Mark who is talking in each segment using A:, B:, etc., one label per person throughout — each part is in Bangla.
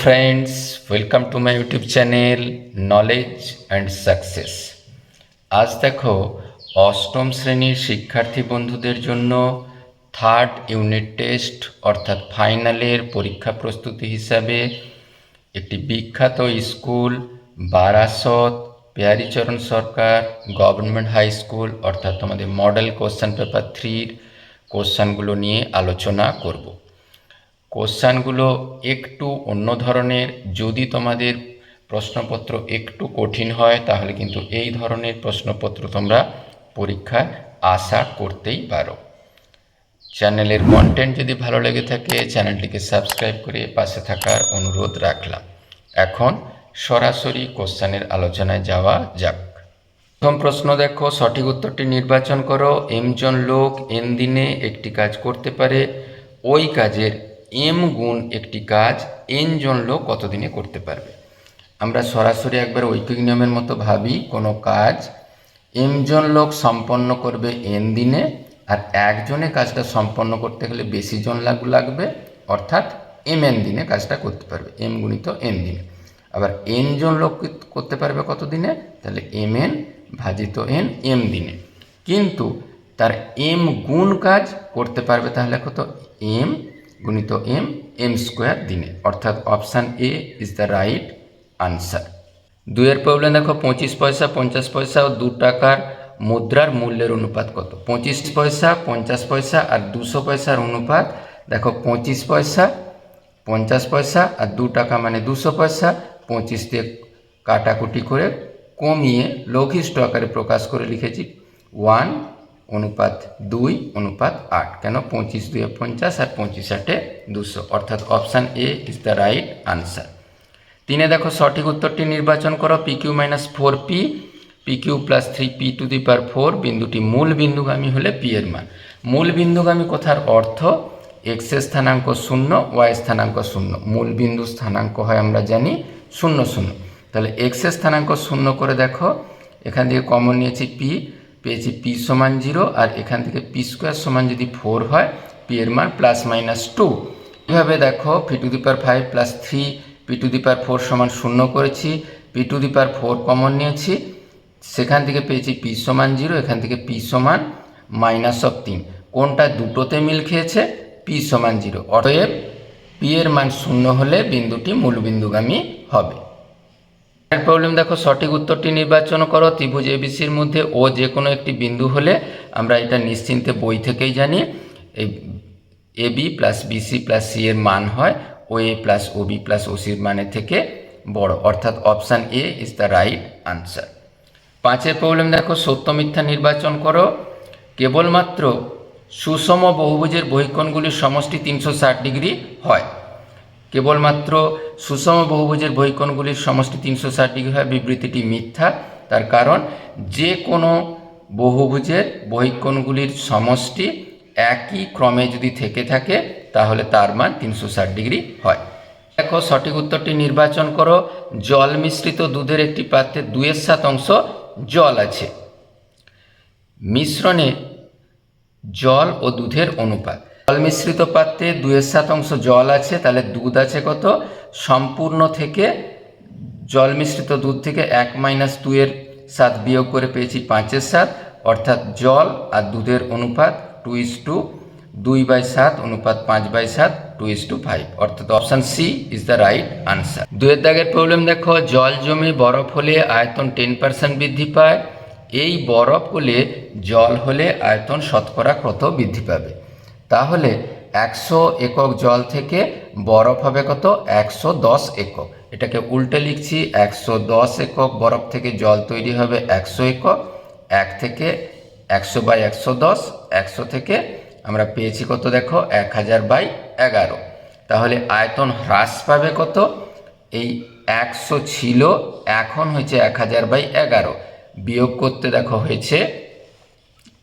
A: Friends welcome to my YouTube channel knowledge and success আজ দেখো অষ্টম শ্রেণির শিক্ষার্থী বন্ধুদের জন্য থার্ড ইউনিট টেস্ট অর্থাৎ ফাইনালের পরীক্ষা প্রস্তুতি হিসাবে একটি বিখ্যাত school, Barasat, Pyaricharan Sarkar, government high school, অর্থাৎ তোমাদের মডেল কোশ্চেন পেপার থ্রির কোশ্চানগুলো নিয়ে আলোচনা করব। কোশ্চানগুলো একটু অন্য ধরনের, যদি তোমাদের প্রশ্নপত্র একটু কঠিন হয়, তাহলে কিন্তু এই ধরনের প্রশ্নপত্র তোমরা পরীক্ষায় আশা করতেই পারো। চ্যানেলের কন্টেন্ট যদি ভালো লেগে থাকে, চ্যানেলটিকে সাবস্ক্রাইব করে পাশে থাকার অনুরোধ রাখলাম। এখন সরাসরি কোশ্চানের আলোচনায় যাওয়া যাক। প্রথম প্রশ্ন দেখো, সঠিক উত্তরটি নির্বাচন করো। এম জন লোক এন দিনে একটি কাজ করতে পারে, ওই কাজের এম গুণ একটি কাজ এন জন লোক কতদিনে করতে পারবে? আমরা সরাসরি একবার ঐকিক নিয়মের মতো ভাবি, কোনো কাজ এম জন লোক সম্পন্ন করবে এন দিনে আর একজনে কাজটা সম্পন্ন করতে গেলে বেশি জন লাগ লাগবে, অর্থাৎ এম এন দিনে কাজটা করতে পারবে এম গুণিত এন দিনে। আবার এন জন লোক করতে পারবে কত দিনে তাহলে এম এন ভাজিত এন এম দিনে। কিন্তু তার এম গুণ কাজ করতে পারবে তাহলে কত? এম গুণিত এম এম স্কোয়ার দিনে। অর্থাৎ option A is the right answer দুইয়ের প্রবলেম দেখো, পঁচিশ পয়সা, পঞ্চাশ পয়সা ও দু টাকার মুদ্রার মূল্যের অনুপাত কত? পঁচিশ পয়সা, পঞ্চাশ পয়সা আর দুশো পয়সার অনুপাত দেখো, পঁচিশ পয়সা, পঞ্চাশ পয়সা আর দু টাকা মানে দুশো পয়সা। পঁচিশ দিয়ে কাটাকুটি করে কমিয়ে লঘিষ্ঠ আকারে প্রকাশ করে লিখেছি। ওয়ান অনুপাত দুই, অনুপাত আট। কেন? পঁচিশ দুয়ে পঞ্চাশ আর পঁচিশ আটে দুশো। অর্থাৎ option A is the right answer তিনে দেখো, সঠিক উত্তরটি নির্বাচন করো। P cube minus four P. P cube plus three P to the power four. বিন্দুটি মূল বিন্দুগামী হলে পি এর মান। মূল বিন্দুগামী কথার অর্থ এক্স স্থানাঙ্ক শূন্য ওয়াই স্থানাঙ্ক শূন্য। মূল বিন্দু স্থানাঙ্ক হয় আমরা জানি শূন্য শূন্য। তাহলে এক্স স্থানাঙ্ক শূন্য করে দেখো। এখান থেকে কমন নিয়েছি পি। পেয়েছি পি সমান জিরো আর এখান থেকে পি স্কোয়ার সমান যদি ফোর হয়, পি এর মান প্লাস মাইনাস টু। এভাবে দেখো, P to the power five plus three, P to the power four সমান শূন্য করেছি, P to the power four common নিয়েছি। সেখান থেকে পেয়েছি পি সমান জিরো, এখান থেকে পি সমান মাইনাস অফ তিন। কোনটা দুটোতে মিল খেয়েছে? পি সমান জিরো। অতএব পি এর মান শূন্য হলে বিন্দুটি মূল বিন্দুগামী হবে। প্রবলেম দেখো, সঠিক উত্তরটি নির্বাচন করো, ত্রিভুজ এবিসির মধ্যে ও যে কোনো একটি বিন্দু হলে আমরা এটা নিশ্চিন্তে বই থেকেই জানি। এই A B plus BC plus C এর মান হয়, O A plus O B plus O সির মানের থেকে বড়। অর্থাৎ option A is the right answer পাঁচের প্রবলেম দেখো, সত্য মিথ্যা নির্বাচন করো। কেবলমাত্র সুষম বহুভুজের বহিকোণগুলির সমষ্টি তিনশো ষাট ডিগ্রি হয়। কেবলমাত্র সুষম বহুভুজের বহিকোণগুলির সমষ্টি তিনশো ষাট ডিগ্রি হয়, বিবৃতিটি মিথ্যা। তার কারণ যে কোনো বহুভুজের বহিকোণগুলির সমষ্টি একই ক্রমে যদি থেকে থাকে, তাহলে তার মান তিনশো ষাট ডিগ্রি হয়। দেখো, সঠিক উত্তরটি নির্বাচন করো। জল মিশ্রিত দুধের একটি পাত্রে দুয়ের সাত অংশ জল আছে। মিশ্রণে জল ও দুধের অনুপাত। জল মিশ্রিত পাত্রে দুয়ের সাত অংশ জল আছে, তাহলে দুধ আছে কত? সম্পূর্ণ থেকে জল মিশ্রিত দুধ থেকে এক মাইনাস দুয়ের সাত বিয়োগ করে পেয়েছি পাঁচের সাত, অর্থাৎ জল আর দুধের অনুপাত টু ইস টু দুই বাই সাত, অনুপাত পাঁচ বাই সাত, টু ইস টু ফাইভ, অর্থাৎ option C is the right answer. দুয়ের দাগের প্রবলেম দেখো, জল জমে বরফ হলে আয়তন টেন পার্সেন্ট বৃদ্ধি পায়, এই বরফ হলে জল হলে আয়তন শতকরা কত বৃদ্ধি পাবে? তাহলে একশো একক জল থেকে বরফ হবে কত? একশো দশ একক। এটাকে উল্টে লিখছি, একশো দশ একক বরফ থেকে জল তৈরি হবে একশো একক। এক থেকে একশো বাই একশো দশ, একশো থেকে আমরা পেয়েছি কত দেখো? এক হাজার বাই এগারো। তাহলে আয়তন হ্রাস পাবে কত? এই একশো ছিল, এখন হয়েছে এক হাজার বাই এগারো। বিয়োগ করতে দেখো হয়েছে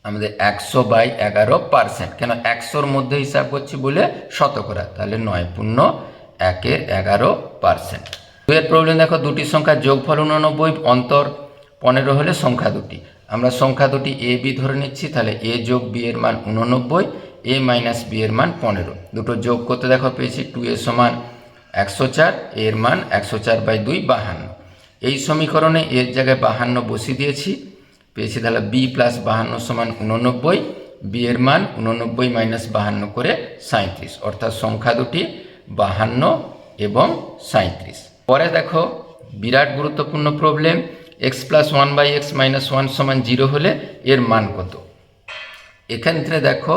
A: আমাদের একশো বাই এগারো পার্সেন্ট কেন? একশোর মধ্যে হিসাব করছি বলে শতকরা তাহলে নয় পূর্ণ একের এগারো পার্সেন্ট দুয়ের প্রবলেম দেখো, দুটি সংখ্যার যোগফল উননব্বই, অন্তর পনেরো হলে সংখ্যা দুটি। আমরা সংখ্যা দুটি এ বি ধরে নিচ্ছি, তাহলে এ যোগ বি এর মান উননব্বই এ মাইনাস বি এর মান পনেরো। দুটো যোগ করতে দেখো, পেয়েছি টু এ সমান একশো চার এর মান একশো চার বাই দুই, বাহান্ন। এই সমীকরণে এর জায়গায় বাহান্ন বসিয়ে দিয়েছি। পেয়েছি তাহলে বি প্লাস বাহান্ন সমান উননব্বই বি এর মান উননব্বই মাইনাস বাহান্ন করে সাঁত্রিশ অর্থাৎ সংখ্যা দুটি বাহান্ন এবং সাঁত্রিশ পরে দেখো, বিরাট গুরুত্বপূর্ণ problem X plus one by X minus one সমান জিরো হলে এর মান কত? এখান দেখো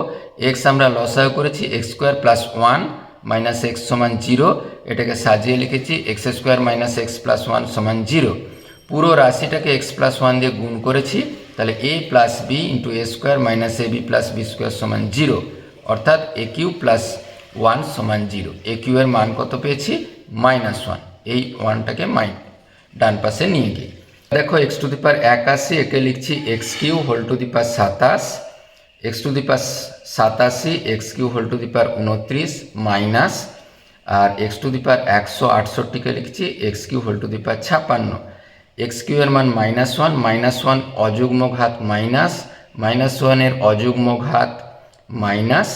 A: এক্স আমরা লসাগু করেছি X square plus one minus X সমান জিরো এটাকে সাজিয়ে লিখেছি X square minus X plus one সমান জিরো পুরো রাশিটাকে এক্স প্লাস ওয়ান দিয়ে গুণ করেছি, তাহলে A plus B into A square minus A B plus B square সমান জিরো অর্থাৎ এ কিউ প্লাস ওয়ান সমান জিরো এ কিউ মান কত পেয়েছি? মাইনাস ওয়ান এই ওয়ানটাকে মাই ডান পাশে নিয়ে গিয়ে। দেখো এক্স টু দি পার একাশি একে লিখছি X cube whole to the power সাতাশ। এক্স টু দি পার সাতাশি X cube whole to the power উনত্রিশ মাইনাস আর এক্স টু দি পার একশো আটষট্টিকে লিখছি X cube whole to the power ছাপ্পান্ন এক্স কিউ এর মান মাইনাস ওয়ান মাইনাস ওয়ান অযুগ্ম ঘাত মাইনাস মাইনাস ওয়ানের অযুগ্ম ঘাত মাইনাস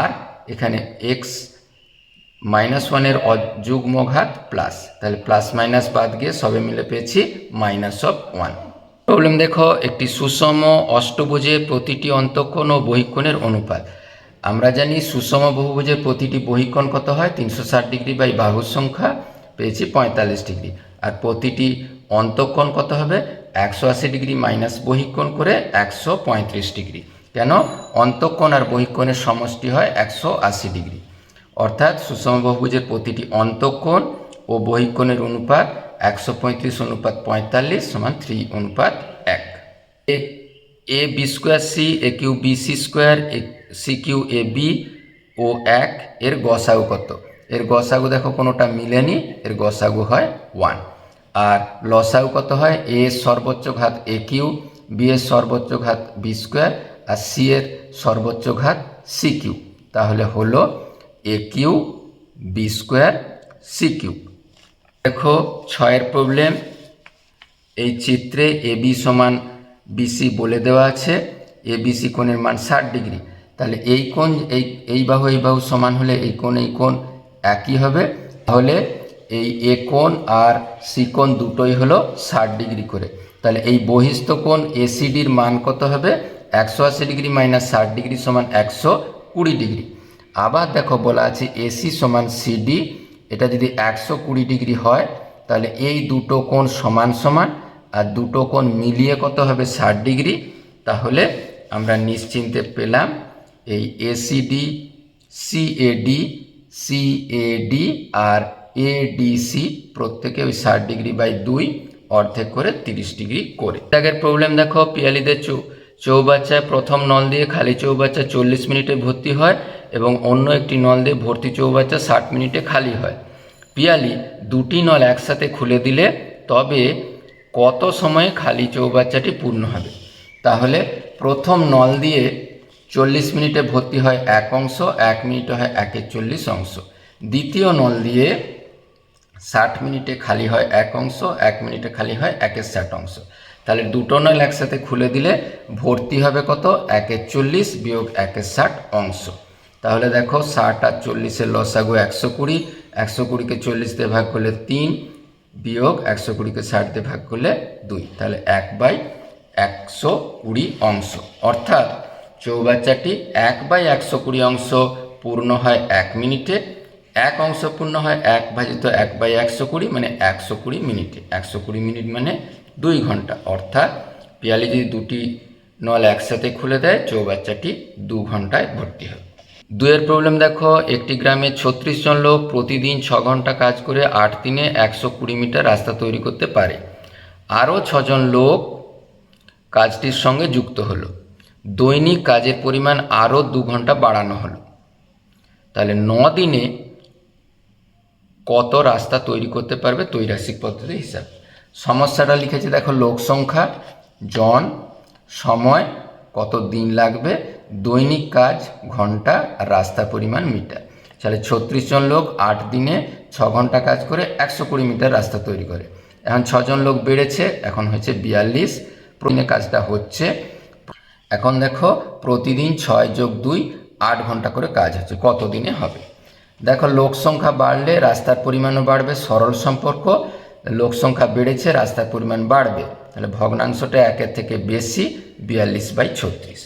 A: আর এখানে এক্স মাইনাস ওয়ানের অযুগ্ম ঘাত প্লাস তাহলে প্লাস মাইনাস বাদ গিয়ে সবে মিলে পেয়েছি মাইনাস অফ ওয়ান প্রবলেম দেখো, একটি সুষম অষ্টভুজে প্রতিটি অন্তঃকোণ ও বহিকোণের অনুপাত। আমরা জানি সুষম বহুভুজের প্রতিটি বহিকোণ কত হয়? তিনশো ষাট ডিগ্রি বাই বাহুর সংখ্যা, পেয়েছি পঁয়তাল্লিশ ডিগ্রি। আর প্রতিটি অন্তঃকোণ কত হবে? একশো আশি ডিগ্রি মাইনাস বহিকোণ করে একশো পঁয়ত্রিশ ডিগ্রি। কেন? অন্তঃকোণ আর বহিকোণের সমষ্টি হয় একশো আশি ডিগ্রি। অর্থাৎ সুষম বহুভুজের প্রতিটি অন্তঃকোণ ও বহিকোণের অনুপাত একশো পঁয়ত্রিশ অনুপাত পঁয়তাল্লিশ সমান থ্রি অনুপাত এক। A B square C, A cube B C square C cube A B ও এক এর গসাগু কত? এর গসাগু দেখো কোনোটা মিলেনি, এর গসাগু হয় ওয়ান আর লসাগু কত হয়? এ সর্বোচ্চ ঘাত এ কিউ বি এর সর্বোচ্চ ঘাত বি স্কোয়ার আর সি এর সর্বোচ্চ ঘাত সি কিউ তাহলে হলো A cube B square C cube দেখো ছয়ের প্রবলেম এই চিত্রে এ বি সমান বিসি বলে দেওয়া আছে এ বিসি কোণের মান ষাট ডিগ্রি। তাহলে এই কোণ, এই এই বাহু এই বাহু সমান হলে এই কোণ এই কোণ একই হবে। তাহলে এই এ কোণ আর সি কোণ দুটোই হলো ষাট ডিগ্রি করে। তাহলে এই বহিস্থ কোণ এসিডির মান কত হবে? একশো আশি ডিগ্রি মাইনাস ষাট ডিগ্রি সমান একশো কুড়ি ডিগ্রি। আবার দেখো বলা আছে এসি সমান সিডি এটা যদি একশো কুড়ি ডিগ্রি হয়, তাহলে এই দুটো কোণ সমান সমান আর দুটো কোণ মিলিয়ে কত হবে? ষাট ডিগ্রি। তাহলে আমরা নিশ্চিন্তে পেলাম এই এসিডি সিএডি সিএডি আর এডিসি প্রত্যেকে ওই ষাট ডিগ্রি বাই দুই অর্ধেক করে তিরিশ ডিগ্রি করে। আগের প্রবলেম দেখো, পিয়ালিদের চৌ চৌবাচ্চায় প্রথম নল দিয়ে খালি চৌবাচ্চা চল্লিশ মিনিটে ভর্তি হয় এবং অন্য একটি নল দিয়ে ভর্তি চৌবাচ্চা ষাট মিনিটে খালি হয়। পিয়ালি, দুটি নল একসাথে খুলে দিলে তবে কত সময়ে খালি চৌবাচ্চাটি পূর্ণ হবে? তাহলে প্রথম নল দিয়ে চল্লিশ মিনিটে ভর্তি হয় এক অংশ, এক মিনিটে হয় একের চল্লিশ অংশ। দ্বিতীয় নল দিয়ে ষাট মিনিটে খালি হয় এক অংশ, এক মিনিটে খালি হয় একের ষাট অংশ। তাহলে দুটো নল একসাথে খুলে দিলে ভর্তি হবে কত? একের চল্লিশ বিয়োগ একের ষাট অংশ। তাহলে দেখো ষাট আর চল্লিশের লসাগু একশো কুড়ি, একশো কুড়িকে চল্লিশ দিয়ে ভাগ করলে তিন বিয়োগ একশো কুড়িকে ষাট দিয়ে ভাগ করলে দুই। তাহলে এক বাই একশো কুড়ি অংশ। অর্থাৎ চৌবাচ্চাটি এক বাই একশো কুড়ি অংশ পূর্ণ হয় এক মিনিটে, এক অংশ পূর্ণ হয় এক ভাজিত এক বাই একশো কুড়ি মানে একশো কুড়ি মিনিটে। একশো কুড়ি মিনিট মানে দুই ঘণ্টা। অর্থাৎ পিয়ালি যদি দুটি নল একসাথে খুলে দেয়, চৌবাচ্চাটি দু ঘন্টায় ভর্তি হয়। দুয়ের প্রবলেম দেখো, একটি গ্রামে ছত্রিশ জন লোক প্রতিদিন ছ ঘণ্টা কাজ করে আট দিনে একশো কুড়ি মিটার রাস্তা তৈরি করতে পারে। আরও ছজন লোক কাজটির সঙ্গে যুক্ত হলো। দৈনিক কাজের পরিমাণ আরও দু ঘণ্টা বাড়ানো হলো। তাহলে ন দিনে কত রাস্তা তৈরি করতে পারবে তৈরাসিক পদ্ধতি হিসাব? সমস্যাটা লিখেছে দেখো লোক সংখ্যা, জন, সময়, কত দিন লাগবে, দৈনিক কাজ, ঘণ্টা, রাস্তা পরিমাণ, মিটার। তাহলে ছত্রিশ জন লোক আট দিনে ছ ঘণ্টা কাজ করে একশো কুড়ি মিটার রাস্তা তৈরি করে। এখন ছজন লোক বেড়েছে, এখন হয়েছে বিয়াল্লিশ। প্রতিদিনে কাজটা হচ্ছে এখন দেখো প্রতিদিন ছয় যোগ দুই, আট ঘণ্টা করে কাজ হচ্ছে। কত দিনে হবে? দেখো লোক সংখ্যা বাড়লে রাস্তার পরিমাণও বাড়বে, সরল সম্পর্ক। লোক সংখ্যা বেড়েছে, রাস্তার পরিমাণ বাড়বে। তাহলে ভগ্নাংশটা একের থেকে বেশি, বিয়াল্লিশ বাই ছত্রিশ।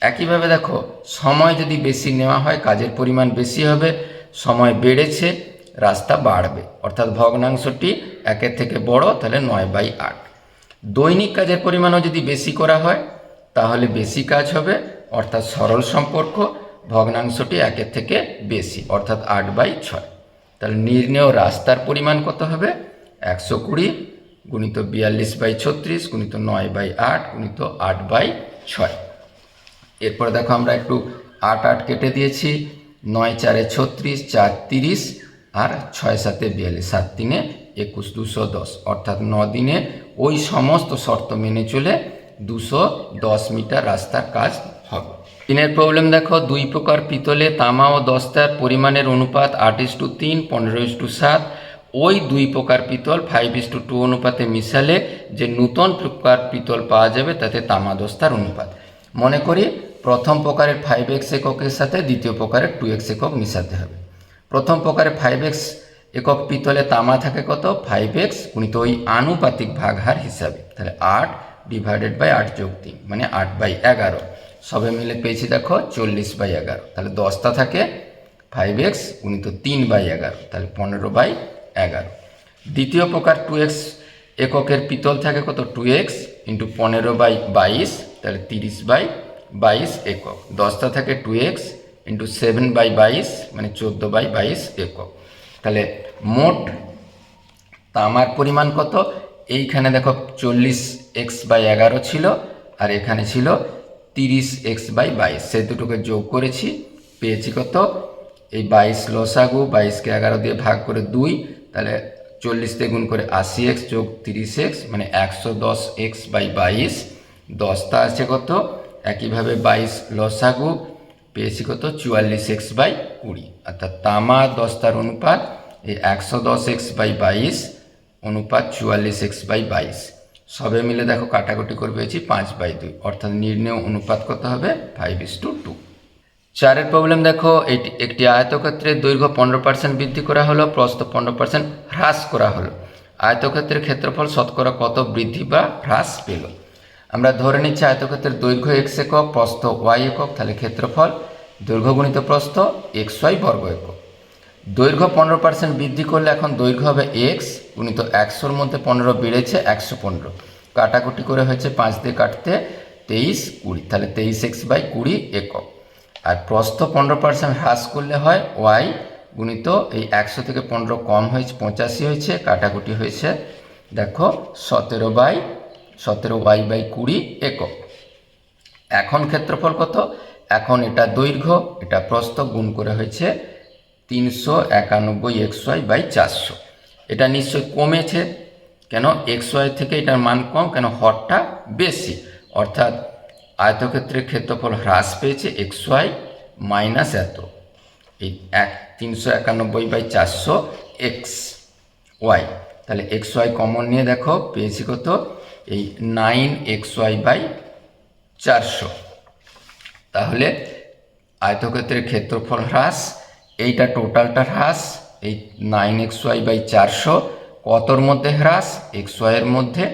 A: একইভাবে দেখো, সময় যদি বেশি নেওয়া হয়, কাজের পরিমাণ বেশি হবে, সময় বেড়েছে, রাস্তা বাড়বে। অর্থাৎ ভগ্নাংশটি একের থেকে বড়, তাহলে নয় বাই আট। দৈনিক কাজের পরিমাণও যদি বেশি করা হয় তাহলে বেশি কাজ হবে, অর্থাৎ সরল সম্পর্ক, ভগ্নাংশটি একের থেকে বেশি, অর্থাৎ আট বাই ছয়। তাহলে নির্ণেয় রাস্তার পরিমাণ কত হবে? একশো কুড়ি গুণিত বিয়াল্লিশ বাই ছত্রিশ গুণিত নয় বাই আট গুণিত আট বাই ছয়। এরপর দেখো আমরা একটু আট আট কেটে দিয়েছি, নয় চারে ছত্রিশ, চার তিরিশ, আর ছয় সাতে বিয়াল্লিশ, সাত তিনে একুশ, দুশো দশ। অর্থাৎ ন দিনে ওই সমস্ত শর্ত মেনে চলে দুশো দশ মিটার রাস্তার কাজ হবে। তিনের প্রবলেম দেখো, দুই প্রকার পিতলে তামা ও দস্তার পরিমাণের অনুপাত আট ইস টু তিন, পনেরো ইস টু সাত। ওই দুই প্রকার পিতল ফাইভ ইস টু টু অনুপাতে মিশালে যে নূতন প্রকার পিতল পাওয়া যাবে, তাতে তামা দস্তার অনুপাত। মনে করি, প্রথম প্রকারের ফাইভ এক্স এককের সাথে দ্বিতীয় প্রকারের টু এক্স একক মিশাতে হবে। প্রথম প্রকারে ফাইভ এক্স একক পিতলে তামা থাকে কত? ফাইভ এক্স গুণিত ওই আনুপাতিক ভাগহার হিসাবে। তাহলে আট ডিভাইডেড বাই আট যোগ তিন মানে আট বাই এগারো। সবে মিলে পেয়েছি দেখো চল্লিশ বাই এগারো। তাহলে দশটা থাকে ফাইভ এক্স গুণিত তিন বাই এগারো, তাহলে পনেরো বাই এগারো। দ্বিতীয় প্রকার টু এক্স এককের পিতল থাকে কত? টু এক্স ইন্টু পনেরো বাই বাইশ, তাহলে তিরিশ বাই বাইশ একক। দশটা থাকে two X into seven by বাইশ মানে চোদ্দ বাই বাইশ একক। তাহলে মোট তামার পরিমাণ কত? এইখানে দেখো চল্লিশ এক্স বাই এগারো ছিল, আর এখানে ছিল তিরিশ এক্স বাই বাইশ। সে দুটোকে যোগ করেছি, পেয়েছি কত? এই বাইশ লসাগু, বাইশকে এগারো দিয়ে ভাগ করে দুই, তাহলে চল্লিশ দিয়ে গুণ করে আশি এক্স যোগ তিরিশ এক্স মানে একশো দশ এক্স বাই বাইশ। দশটা আছে কত? একইভাবে বাইশ লসাগু, পেয়েছি কত? চুয়াল্লিশ এক্স বাই কুড়ি। অর্থাৎ তামা দশটার অনুপাত এই একশো দশ এক্স বাই বাইশ অনুপাত চুয়াল্লিশ এক্স বাই বাইশ। সবে মিলে দেখো কাটাকুটি করে পেয়েছি পাঁচ বাই দুই। অর্থাৎ নির্ণয় অনুপাত কত হবে? ফাইভ ইস টু টু চারের প্রবলেম দেখো, এটি একটি আয়তক্ষেত্রের দৈর্ঘ্য পনেরো পার্সেন্ট বৃদ্ধি করা হলো, প্রস্থ পনেরো পার্সেন্ট হ্রাস করা হলো। আয়তক্ষেত্রের ক্ষেত্রফল শতকরা কত বৃদ্ধি বা হ্রাস পেল? আমরা ধরে নিচ্ছি আয়তক্ষেত্রের দৈর্ঘ্য এক্স একক, প্রস্থ ওয়াই একক, তাহলে ক্ষেত্রফল দৈর্ঘ্য গুণিত প্রস্থ এক্স ওয়াই বর্গ একক। দৈর্ঘ্য পনেরো পার্সেন্ট বৃদ্ধি করলে এখন দৈর্ঘ্য হবে এক্স গুণিত একশোর মধ্যে পনেরো বেড়েছে একশো পনেরো। কাটাকুটি করে হয়েছে পাঁচ দিয়ে কাটতে তেইশ কুড়ি, তাহলে তেইশ এক্স বাই কুড়ি একক। আর প্রস্থ পনেরো পার্সেন্ট হ্রাস করলে হয় ওয়াই গুণিত এই একশো থেকে পনেরো কম হয়েছে, পঁচাশি হয়েছে, কাটাকুটি হয়েছে দেখো সতেরো বাই, সতেরো ওয়াই বাই কুড়ি একক। এখন ক্ষেত্রফল কত? এখন এটা দৈর্ঘ্য, এটা প্রস্থ গুণ করে হয়েছে তিনশো একানব্বই এক্স ওয়াই বাই চারশো। এটা নিশ্চয়ই কমেছে। কেন? এক্স ওয়াই থেকে এটার মান কম, কেন হরটা বেশি? অর্থাৎ আয়তক্ষেত্রের ক্ষেত্রফল হ্রাস পেয়েছে এক্স ওয়াই মাইনাস এত। এই এক, তিনশো একানব্বই বাই চারশো এক্স ওয়াই। তাহলে এক্স ওয়াই কমন নিয়ে দেখো, পেয়েছি কত? এই নাইন এক্স ওয়াই বাই চারশো। তাহলে আয়তক্ষেত্রের ক্ষেত্রফল হ্রাস এইটা টোটালটা হ্রাস, এই নাইন এক্স ওয়াই বাই চারশো, কতর মধ্যে হ্রাস? এক্স ওয়াইয়ের মধ্যে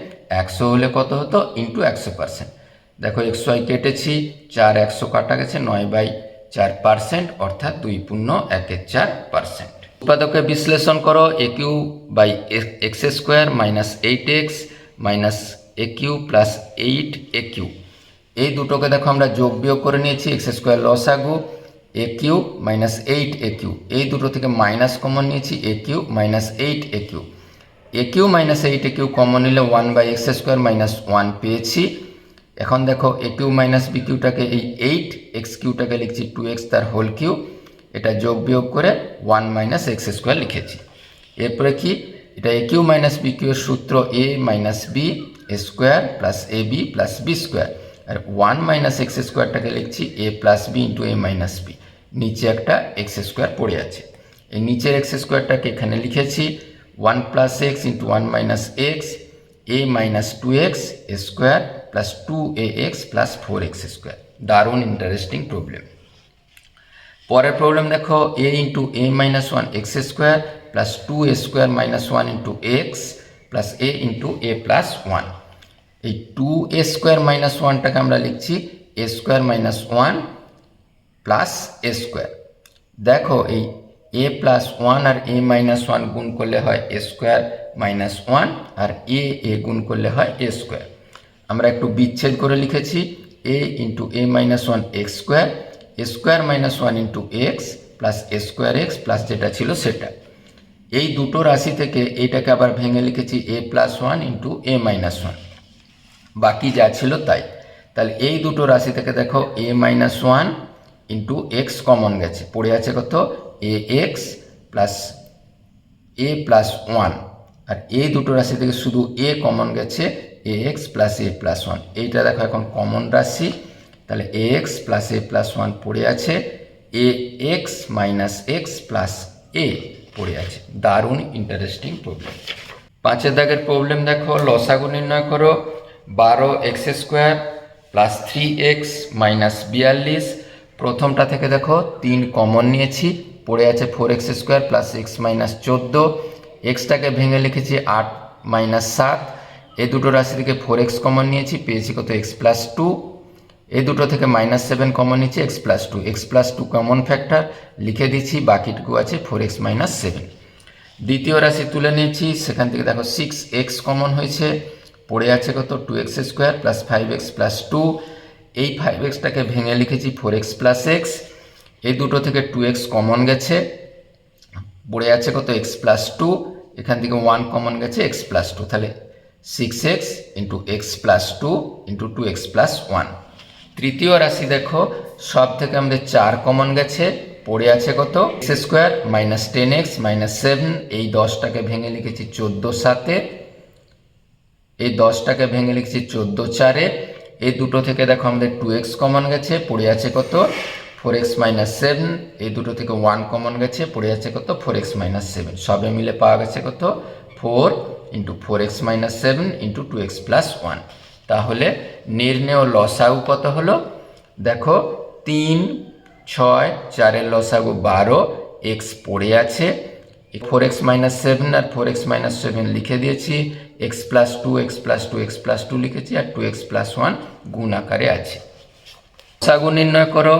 A: একশো হলে কত হতো? ইন্টু একশো পার্সেন্ট দেখো এক্স ওয়াই কেটেছি, চার একশো কাটা গেছে, নয় বাই চার পার্সেন্ট অর্থাৎ দুই পূর্ণ একের চার পার্সেন্ট উৎপাদকে বিশ্লেষণ করো A cube by X square minus eight X minus A cube plus eight A cube এই দুটোকে দেখো আমরা যোগ বিয়োগ করে নিয়েছি এক্স স্কোয়ার লস লসাগু A cube minus eight A cube এই দুটো থেকে মাইনাস কমন নিয়েছি A cube minus eight A cube A cube minus eight A cube common নিলে one by X square minus one পেয়েছি। এখন দেখো এ কিউ মাইনাস বি কিউটাকে এই এইট এক্স কিউটাকে লিখছি টু এক্স তার হোল কিউ এটা যোগ বিয়োগ করে ওয়ান মাইনাস এক্স স্কোয়ার লিখেছি। এরপরে কি? এটা A cube minus B cube সূত্র A minus B square plus A B plus B square R one minus X স্কোয়ারটাকে লিখছি A plus B into A minus B নিচে একটা এক্স স্কোয়ার পড়ে আছে। এই নিচের এক্স স্কোয়ারটাকে এখানে লিখেছি one plus X into one minus X A minus two X square plus two A X plus four X square দারুণ ইন্টারেস্টিং প্রবলেম পরের প্রবলেম দেখো A into A minus one X square plus two A square minus one into X plus A into A plus one এই টু এ স্কোয়ার মাইনাস ওয়ানটাকে আমরা লিখছি A square minus one plus A square দেখো এই এ প্লাস ওয়ান আর এ মাইনাস ওয়ান গুণ করলে হয় এ স্কোয়ার মাইনাস ওয়ান আর এ এ গুণ করলে হয় এ স্কোয়ার আমরা একটু বিচ্ছেদ করে লিখেছি A into A minus one X square A square minus one into X plus A square X plus যেটা ছিল সেটা। এই দুটো রাশি থেকে এইটাকে আবার ভেঙে লিখেছি A plus one into A minus one বাকি যা ছিল তাই। তাহলে এই দুটো রাশি থেকে দেখো A minus one into X common গেছে। পড়ে আছে কত? A X plus A plus one আর এই দুটো রাশি থেকে শুধু এ কমন গেছে A X plus A plus one এইটা দেখো এখন কমন রাশি। তাহলে A X plus A plus one পড়ে আছে A X minus X plus A পড়ে আছে। দারুণ ইন্টারেস্টিং প্রবলেম পাঁচের দাগের প্রবলেম দেখো, লসাগু নির্ণয় করো, বারো X square plus three X minus বিয়াল্লিশ প্রথমটা থেকে দেখো, তিন কমন নিয়েছি, পড়ে আছে four X square plus X minus চোদ্দ এক্সটাকে ভেঙে লিখেছি আট মাইনাস সাত, এ দুটো রাশি থেকে ফোর এক্স কমন নিয়েছি, পেয়েছি কত এক্স প্লাস টু এই দুটো থেকে মাইনাস সেভেন কমন নিচ্ছি X plus two X plus two common factor লিখে দিচ্ছি বাকিটুকু আছে ফোর এক্স মাইনাস সেভেন দ্বিতীয় রাশি তুলে নিয়েছি, সেখান থেকে দেখো সিক্স এক্স কমন হয়েছে, পড়ে আছে কত two X square plus five X plus two এই ফাইভ এক্সটাকে ভেঙে লিখেছি ফোর এক্স প্লাস এক্স এই দুটো থেকে টু এক্স কমন গেছে। পড়ে আছে কত এক্স প্লাস টু এখান থেকে ওয়ান কমন গেছে এক্স প্লাস টু তাহলে six X into X plus two into two X plus one তৃতীয় রাশি দেখো, সব থেকে আমাদের চার কমন গেছে। পড়ে আছে কত? X square minus ten X minus seven এই দশটাকে ভেঙে লিখেছি চোদ্দ সাতে। এই দশটাকে ভেঙে লিখেছি চোদ্দ চারে। এই দুটো থেকে দেখো আমাদের টু এক্স কমন গেছে, পড়ে আছে কত? ফোর এক্স মাইনাস সেভেন এই দুটো থেকে ওয়ান কমন গেছে, পড়ে আছে কত? ফোর এক্স মাইনাস সেভেন সবে মিলে পাওয়া গেছে কত? Four into four X minus seven into two X plus one তাহলে নির্ণেয় লসাগু কত হলো? দেখো, তিন, ছয়, চারের লসাগু বারো এক্স পড়ে আছে। ফোর এক্স মাইনাস সেভেন আর ফোর এক্স মাইনাস সেভেন লিখে দিয়েছি। X plus two X plus two X plus two লিখেছি আর টু এক্স প্লাস ওয়ান গুণ আকারে আছে। লসাগু নির্ণয় করো।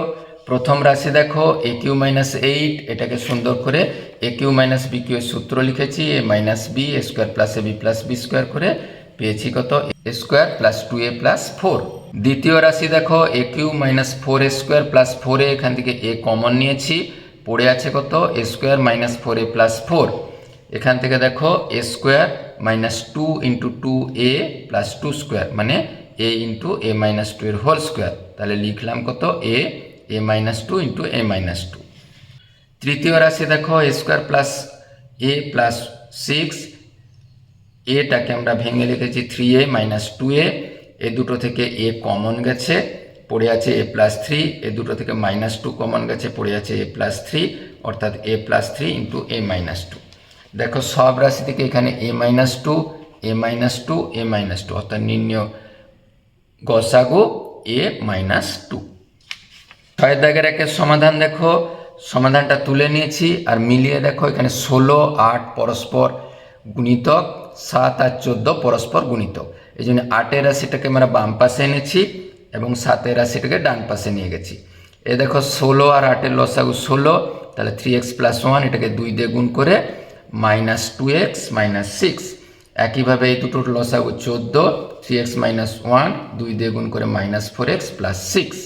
A: প্রথম রাশি দেখো এ কিউ মাইনাস এইট এটাকে সুন্দর করে A cube minus B cube সূত্র লিখেছি A minus B A square plus A B plus B square করে পেয়েছি কত? A square plus two A plus four দ্বিতীয় রাশি দেখো A cube minus four A square plus four এখান থেকে এ কমন নিয়েছি, পড়ে আছে কত? A square minus four A plus four এখান থেকে দেখো A square minus two into two A plus two square মানে A into A minus two এর হোল স্কোয়ার তাহলে লিখলাম কত? A A minus two into A minus two তৃতীয় রাশি দেখো A square plus A plus six এটাকে আমরা ভেঙে লিখেছি three A minus two A A দুটো থেকে এ কমন গেছে, পড়ে আছে এ প্লাস থ্রি এ দুটো থেকে মাইনাস টু কমন গেছে, পড়ে আছে এ প্লাস থ্রি অর্থাৎ a plus three into a minus two দেখো সব রাশি থেকে এখানে a minus two a minus two a minus two অর্থাৎ নির্ণয় গসাগু এ মাইনাস টু ছয়ের দাগের একের সমাধান দেখো, সমাধানটা তুলে নিয়েছি, আর মিলিয়ে দেখো এখানে ষোলো, আট পরস্পর গুণিতক, সাত আর চোদ্দ পরস্পর গুণিতক। এই জন্য আটের রাশিটাকে আমরা বাম পাশে এনেছি এবং সাতের রাশিটাকে ডান পাশে নিয়ে গেছি। এ দেখো ষোলো আর আটের লসাগু ষোলো, তাহলে থ্রি এক্স প্লাস ওয়ান এটাকে দুই দিয়ে গুণ করে minus two x minus six একইভাবে এই দুটোর লসাগু চোদ্দ থ্রি এক্স মাইনাস ওয়ান দুই দিয়ে গুণ করে minus four x plus six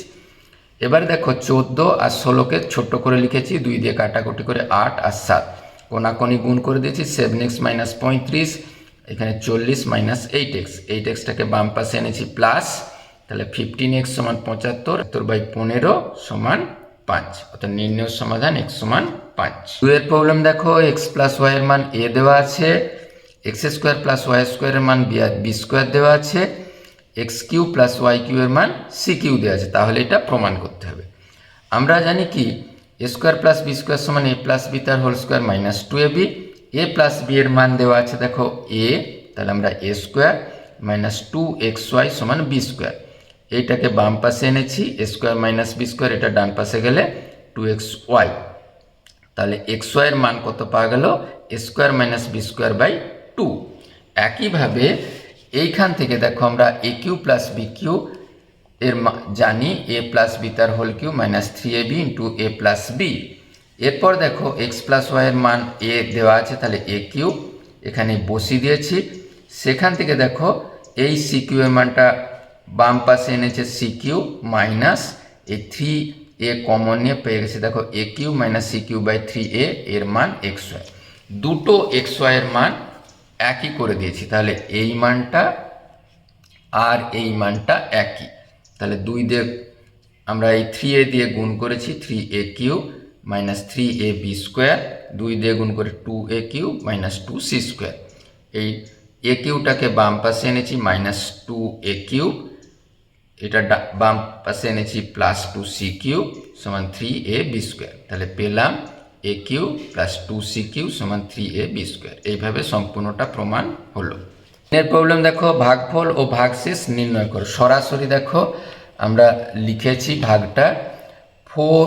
A: এবার দেখো চোদ্দ আর ষোলোকে ছোট্ট করে লিখেছি, দুই দিয়ে কাটাকুটি করে আট আর সাত। কোনাকোনি গুণ করে দিয়েছি সেভেন এক্স মাইনাস পঁয়ত্রিশ, এখানে চল্লিশ মাইনাস এইট এক্স এইট এক্সটাকে বাম পাশে এনেছি প্লাস তাহলে ফিফটিন এক্স সমান পঁচাত্তর তোর বাই পনেরো সমান পাঁচ। অর্থাৎ নির্ণয় সমাধান এক্স সমান পাঁচ। দুয়ের প্রবলেম দেখো এক্স প্লাস ওয়াই এর মান এ দেওয়া আছে এক্স স্কোয়ার প্লাস ওয়াই স্কোয়ারের মান বি বি স্কোয়ার দেওয়া আছে x cube plus y cube এর মান সি কিউ দেওয়া আছে, তাহলে এটা প্রমাণ করতে হবে। আমরা জানি কি a square plus b square সমান এ প্লাস বি তার whole square minus two a b a plus b এর মান দেওয়া আছে দেখো এ তাহলে আমরা a square minus two x y সমান বি স্কোয়ার এইটাকে বাম পাশে এনেছি a square minus b square এটা ডান পাশে গেলে টু এক্স ওয়াই তাহলে এক্স ওয়াইয়ের মান কত পাওয়া গেল? Square minus b square by two একইভাবে এইখান থেকে দেখো আমরা a cube plus b cube এর জানি এ প্লাস বি তার whole cube minus three a b into a plus b এরপর দেখো এক্স প্লাস ওয়াইয়ের মান এ দেওয়া আছে, তাহলে এ কিউ এখানে বসিয়ে দিয়েছি। সেখান থেকে দেখো এই সি কিউ এর মানটা বাম পাশে এনেছে সি কিউ মাইনাস এই থ্রি এ কমন নিয়ে পেয়ে গেছে, দেখো a cube minus c cube by three a, এর মান এক্স ওয়াই দুটো এক্স ওয়াইয়ের মান একই করে দিয়েছি, তাহলে এই মানটা আর এই মানটা একই। তাহলে দুই দিয়ে আমরা এই থ্রি এ দিয়ে গুণ করেছি, three a cube minus three a b square, দুই দিয়ে গুণ করে two a cube minus two c square. এই এ কিউটাকে বাম পাশে এনেছি, মাইনাস টু এ কিউ এটা বাম পাশে এনেছি প্লাস টু সি কিউ সমান থ্রি এ বি স্কোয়ার তাহলে পেলাম a cube plus two c cube সমান থ্রি এ বি স্কোয়ার এইভাবে সম্পূর্ণটা প্রমাণ হলো। এর প্রবলেম দেখো, ভাগফল ও ভাগশেষ নির্ণয় করো। সরাসরি দেখো, আমরা লিখেছি ভাগটা। Four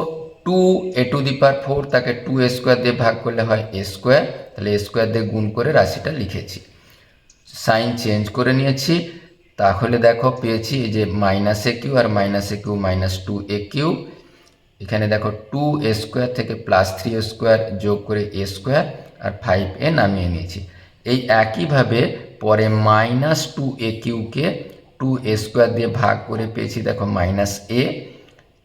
A: two a to the power four তাকে টু এ স্কোয়ার দিয়ে ভাগ করলে হয় এ স্কোয়ার তাহলে এ স্কোয়ার দিয়ে গুণ করে রাশিটা লিখেছি। সাইন চেঞ্জ করে নিয়েছি। তাহলে দেখো পেয়েছি এই যে minus A cube R minus a cube minus two a cube. এখানে দেখো টু এ স্কোয়ার থেকে প্লাস থ্রি এ স্কোয়ার যোগ করে এ স্কোয়ার আর ফাইভ এ নামিয়ে নিয়েছি। এই একইভাবে পরে মাইনাস টু এ কিউকে টু এ স্কোয়ার দিয়ে ভাগ করে পেয়েছি দেখো মাইনাস এ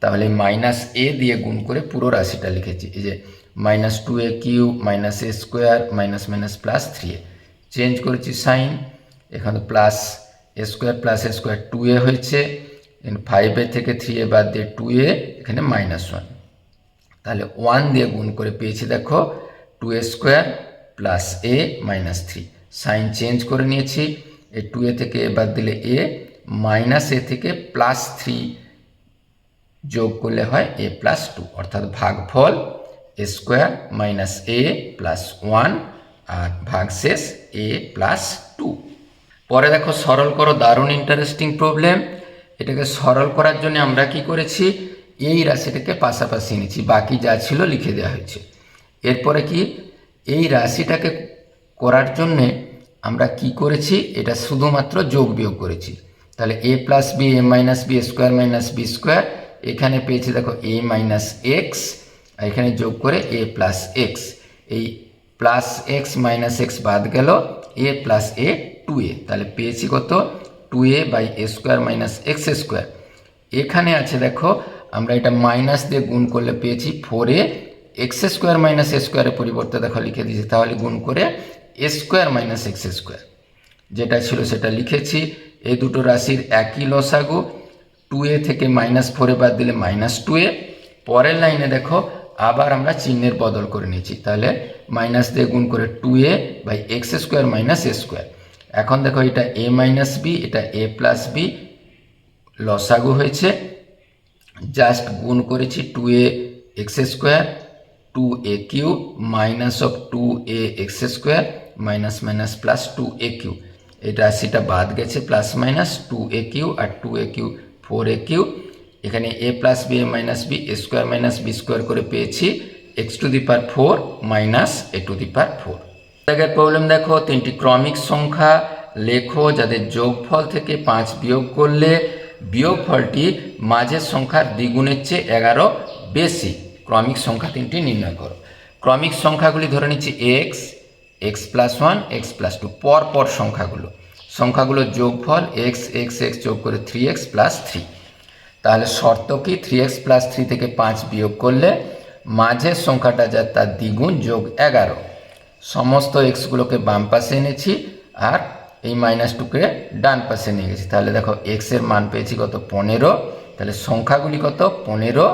A: তাহলে মাইনাস এ দিয়ে গুণ করে পুরো রাশিটা লিখেছি। এই যে minus two a cube minus a square minus minus plus three a change করেছি সাইন এখানে plus square plus a square two a হয়েছে ফাইভ এ থেকে থ্রি এ বাদ দিয়ে টু এ এখানে মাইনাস ওয়ান তাহলে ওয়ান দিয়ে গুণ করে পেয়েছি দেখো two a square plus a minus three sign change করে নিয়েছি, এই টু এ থেকে এ বাদ দিলে এ মাইনাস এ থেকে প্লাস থ্রি যোগ করলে হয় এ প্লাস টু অর্থাৎ ভাগফল a square minus a plus one আর ভাগশেষ এ প্লাস টু পরে দেখো সরল করো, দারুণ ইন্টারেস্টিং প্রবলেম এটাকে সরল করার জন্য আমরা কি করেছি? এই রাশিটাকে পাশাপাশি নিয়েছি বাকি যা ছিল লিখে দেওয়া হয়েছে। এরপরে কি? এই রাশিটাকে করার জন্যে আমরা কি করেছি? এটা শুধুমাত্র যোগ বিয়োগ করেছি। তাহলে a plus b a minus b square minus b square এখানে পেয়েছি দেখো এ মাইনাস এক্স এখানে যোগ করে এ প্লাস এক্স এই প্লাস এক্স মাইনাস এক্স বাদ গেল এ প্লাস এ টু এ তাহলে পেয়েছি কত? Two a by a square minus x square এখানে আছে দেখো, আমরা এটা মাইনাস দিয়ে গুণ করলে পেয়েছি four a x square minus a স্কোয়ারের পরিবর্তে দেখো লিখে দিয়েছি, তাহলে গুণ করে a square minus x square যেটা ছিল সেটা লিখেছি। এই দুটো রাশির একই লসাগু। টু এ থেকে মাইনাস ফোরে বাদ দিলে মাইনাস টু এ পরের লাইনে দেখো, আবার আমরা চিহ্নের বদল করে নিয়েছি। তাহলে মাইনাস দিয়ে গুণ করে two a by x square minus a square এখন দেখো এটা এ মাইনাস বি এটা এ প্লাস বি লসাগু হয়েছে। জাস্ট গুণ করেছি two a x square two a cube minus of two a x square minus minus plus two a cube এই রাশিটা বাদ গেছে plus minus two a cube R two a cube four a cube এখানে a plus b a minus b a square minus b square করে পেয়েছি। X to the power four minus a to the power four জায়গায় প্রবলেম দেখো, তিনটি ক্রমিক সংখ্যা। লেখো, যাদের যোগফল থেকে পাঁচ বিয়োগ করলে বিয়োগফলটি মাঝের সংখ্যার দ্বিগুণের চেয়ে এগারো বেশি। ক্রমিক সংখ্যা তিনটি নির্ণয় করো। ক্রমিক সংখ্যাগুলি ধরে নিচ্ছি x x plus one x plus two পর পর সংখ্যাগুলো। সংখ্যাগুলোর যোগফল এক্স এক্স এক্স যোগ করে থ্রি এক্স প্লাস থ্রি তাহলে শর্ত কি? থ্রি এক্স প্লাস থ্রি থেকে পাঁচ বিয়োগ করলে মাঝের সংখ্যাটা যা তার দ্বিগুণ যোগ এগারো। সমস্ত এক্সগুলোকে বাম পাশে এনেছি আর এই মাইনাস টুকে ডান পাশে নিয়ে গেছি। তাহলে দেখো এক্সের মান পেয়েছি কত? পনেরো। তাহলে সংখ্যাগুলি কত? পনেরো।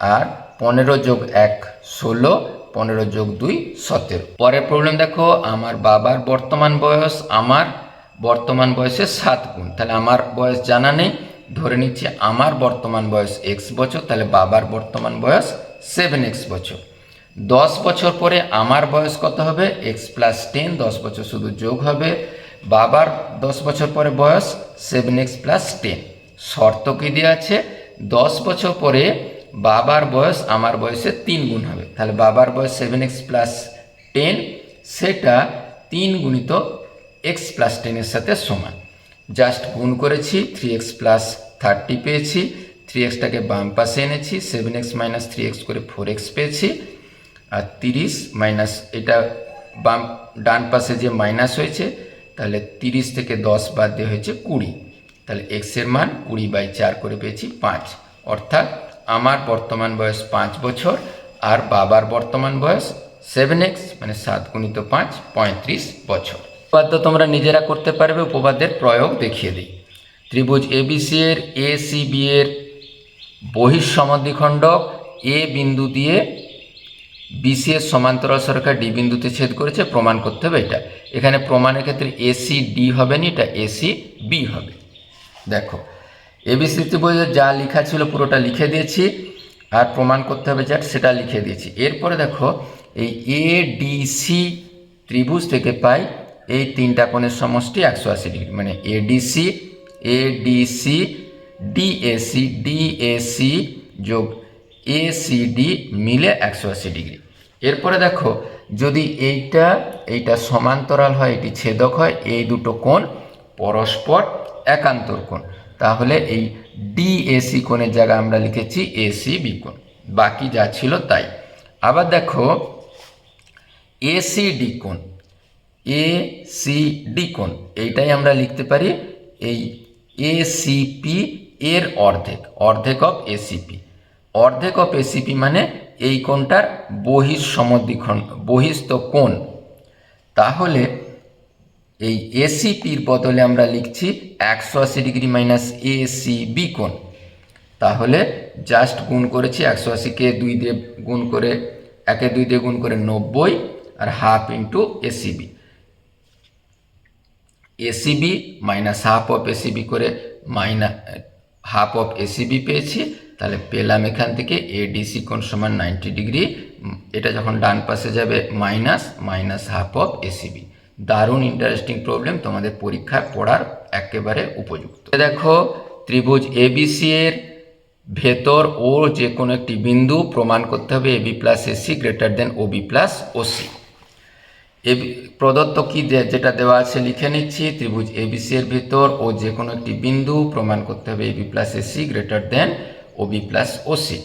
A: আর পনেরো যোগ এক ষোলো, পনেরো যোগ দুই সতেরো। পরের প্রবলেম দেখো, আমার বাবার বর্তমান বয়স আমার, বর্তমান বয়সের সাত গুণ। তাহলে আমার বয়স জানা নেই, ধরে নিচ্ছি আমার বর্তমান বয়স এক্স বছর, তাহলে বাবার বর্তমান বয়স সেভেন এক্স বছর। দশ বছর পরে আমার বয়স কত হবে? এক্স প্লাস টেন দশ বছর শুধু যোগ হবে। বাবার দশ বছর পরে বয়স সেভেন এক্স প্লাস টেন শর্ত কি দেওয়া আছে? দশ বছর পরে বাবার বয়স, আমার বয়সে তিন গুণ হবে। তাহলে বাবার বয়স সেভেন এক্স প্লাস টেন সেটা তিন গুণিত এক্স প্লাস টেনের সাথে সমান। জাস্ট গুণ করেছি থ্রি এক্স প্লাস থার্টি পেয়েছি। থ্রি এক্সটাকে বাম পাশে এনেছি seven x minus three x করে ফোর এক্স পেয়েছি। আর তিরিশ মাইনাস এটা বাম ডান পাশে যে মাইনাস হয়েছে, তাহলে তিরিশ থেকে দশ বাদ দিয়ে হয়েছে কুড়ি। তাহলে এক্সের মান কুড়ি বাই চার করে পেয়েছি পাঁচ। অর্থাৎ আমার বর্তমান বয়স পাঁচ বছর, আর বাবার বর্তমান বয়স সেভেন এক্স মানে সাত গুণিত পাঁচ, পঁয়ত্রিশ বছর। উপপাদ্য তোমরা নিজেরা করতে পারবে, উপপাদ্যের প্রয়োগ দেখিয়ে দিই। ত্রিভুজ এবিসি এর এ সি বি এর বহিঃসমদ্বিখণ্ডক এ বিন্দু দিয়ে বিসি এর সমান্তরাল সরকার ডি বিন্দুতে ছেদ করেছে, প্রমাণ করতে হবে এটা। এখানে প্রমাণের ক্ষেত্রে এসি ডি হবে না, এটা এসি বি হবে। দেখো এবিসিতে বইয়ে যা লেখা ছিল পুরোটা লিখে দিয়েছি, আর প্রমাণ করতে হবে যা সেটা লিখে দিয়েছি। এরপরে দেখো, এই এ ডি সি ত্রিভুজ থেকে পাই এই তিনটা কোণের সমষ্টি একশো আশি ডিগ্রি মানে A D C A ADC ADC DAC DAC যোগ এসিডি মিলে একশো আশি ডিগ্রি। এরপরে দেখো, যদি এইটা এইটা সমান্তরাল হয়, এটি ছেদক হয়, এই দুটো কোণ পরস্পর একান্তর কোণ। তাহলে এই ডিএসি কোণের জায়গায় আমরা লিখেছি এসি বি কোণ। বাকি যা ছিল তাই। আবার দেখো এসিডি কোণ এ সি ডি কোণ, এইটাই আমরা লিখতে পারি এই এসিপি এর অর্ধেক অর্ধেক অফ এসিপি অর্ধেক অফ এসিপি মানে এই কোণটার বহির সমদ্বিখণ্ড বহিস্থ কোণ। তাহলে এই এসিপির বদলে আমরা লিখছি একশো আশি ডিগ্রি মাইনাস এসিবি কোণ। তাহলে জাস্ট গুণ করেছি একশো আশিকে দুই দিয়ে গুণ করে, একে দুই দিয়ে গুণ করে নব্বই আর half into ACB ACB minus half of ACB করে মাইনা হাফ অফ এসিবি পেয়েছি। তাহলে পেলাম এখান থেকে এডিসি কোণ সমান নাইনটি ডিগ্রি এটা যখন ডান পাশে যাবে minus minus half of ACB দারুণ ইন্টারেস্টিং প্রবলেম তোমাদের পরীক্ষায় পড়ার একেবারে উপযুক্ত। দেখো, ত্রিভুজ এবিসি এর ভেতর ও যে কোনো একটি বিন্দু প্রমাণ করতে হবে AB plus AC greater than OB plus OC প্রদত্ত কি যেটা দেওয়া আছে লিখে নিচ্ছি, ত্রিভুজ এবিসি এর ভেতর ও যে কোনো একটি বিন্দু প্রমাণ করতে হবে AB plus AC greater than OB plus OC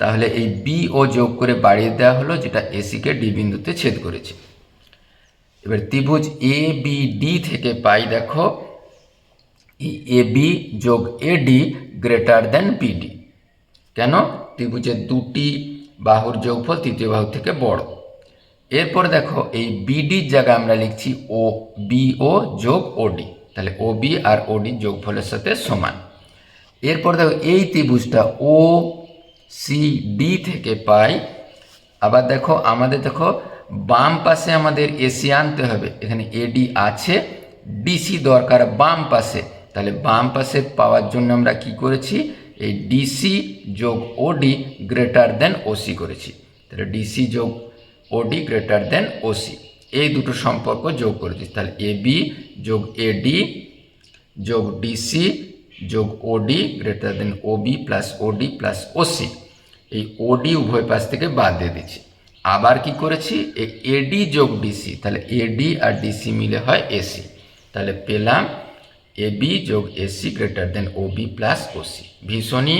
A: তাহলে এই বি ও যোগ করে বাড়িয়ে দেওয়া হলো যেটা এসিকে ডি বিন্দুতে ছেদ করেছে। এবার ত্রিভুজ এ বি ডি থেকে পাই দেখো এ বি যোগ A D greater than BD কেন? ত্রিভুজের দুটি বাহুর যোগফল তৃতীয় বাহু থেকে বড়। এরপর দেখো, এই বিডির জায়গায় আমরা লিখছি ও বি ও যোগ ওডি তাহলে ও বি আর ওডি যোগফলের সাথে সমান। এরপর দেখো এই ত্রিভুজটা ও সি ডি থেকে পাই। আবার দেখো আমাদের দেখো বাম পাশে আমাদের এসি আনতে হবে। এখানে এডি আছে ডিসি দরকার বাম পাশে। তাহলে বাম পাশে পাওয়ার জন্য আমরা কি করেছি? এই ডিসি যোগ ওডি গ্রেটার দেন ওসি করেছি। তাহলে ডিসি যোগ ওডি গ্রেটার দেন ওসি এই দুটো সম্পর্ক যোগ করেছি। তাহলে এবি যোগ এডি যোগ ডিসি যোগ OD greater than OB plus OD plus OC এই ওডি উভয় পাশ থেকে বাদ দিয়ে দিচ্ছি। আবার কি করেছি? এডি যোগ ডিসি তাহলে এডি আর ডিসি মিলে হয় এসি তাহলে পেলাম এবি যোগ AC greater than OB plus OC ভীষণই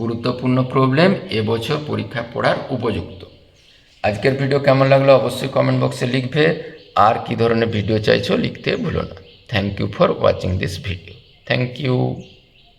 A: গুরুত্বপূর্ণ প্রবলেম এবছর পরীক্ষা পড়ার উপযুক্ত। আজকের ভিডিও কেমন লাগল অবশ্যই কমেন্ট বক্সে লিখবে। আর কি ধরনের ভিডিও চাইছো লিখতে ভুলো না। Thank you for watching this video thank you